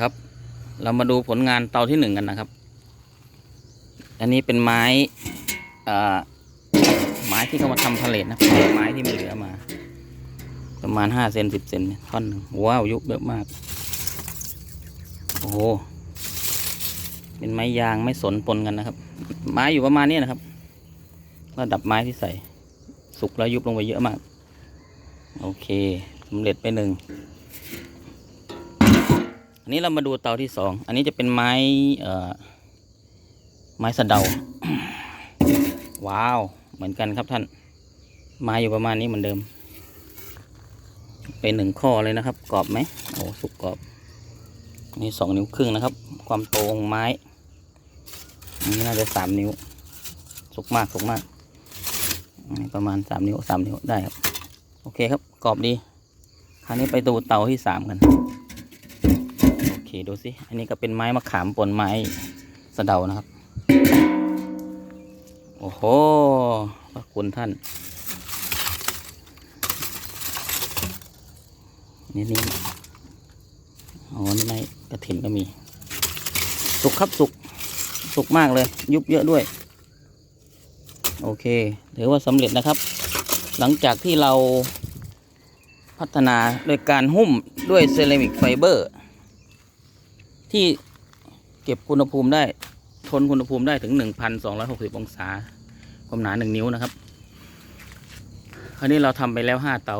ครับ เรามาดูผลงานเตาที่หนึ่งกันนะครับ อันนี้เป็นไม้ไม้ที่เขามาทำพาเลทนะไม้ที่มันเหลือมา ประมาณห้าเซนสิบเซนท่อนหนึ่งว้าวยุบเยอะมาก โอ้โหเป็นไม้ยางไม่สนปนกันนะครับ ไม้อยู่ประมาณนี้นะครับ ระดับไม้ที่ใส่ สุกแล้วยุบลงไปเยอะมาก โอเคสำเร็จไปหนึ่ง อันนี้เรามาดูเตาที่สอง อันนี้จะเป็นไม้ไม้สะเดา ว้าว เหมือนกันครับท่านไม้อยู่ประมาณนี้เหมือนเดิม เป็นหนึ่งข้อเลยนะครับ กรอบไหมโอ้สุกกรอบ นี่สองนิ้วครึ่งนะครับ ความโตของไม้อันนี้น่าจะสามนิ้ว สุกมากสุกมากนี่ประมาณสามนิ้วสามนิ้วได้ครับ โอเคครับ กรอบดี คราวนี้ไปดูเตาที่สามกัน โอเคดูสิ อันนี้ก็เป็นไม้มะขามปนไม้สะเดานะครับ โอ้โหพระคุณท่าน นี่นี่อ๋อนี่ไม้กระถินก็มี สุกครับสุก สุกมากเลย ยุบเยอะด้วย โอเค ถือว่าสำเร็จนะครับ หลังจากที่เราพัฒนาโดยการหุ้มด้วยเซรามิกไฟเบอร์ ที่เก็บอุณหภูมิได้ทนอุณหภูมิได้ถึง 1,260 องศา ความหนา 1 นิ้วนะครับ คราวนี้เราทำไปแล้ว 5 เตา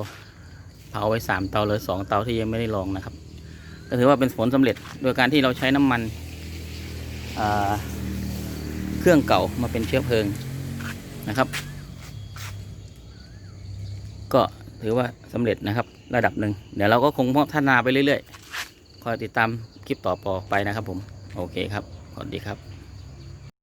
เผาไว้ 3 เตาเหลย2เตาที่ยังไม่ได้ลองนะครับ ก็ถือว่าเป็นผลสำเร็จโดยการที่เราใช้น้ำมันเครื่องเก่ามาเป็นเชื้อเพลิงนะครับ ก็ถือว่าสำเร็จนะครับระดับหนึ่งเดี๋ยวเราก็คงพัฒนาไปเรื่อย ๆ คอยติดตามคลิปต่อไปนะครับผม โอเคครับ สวัสดีครับ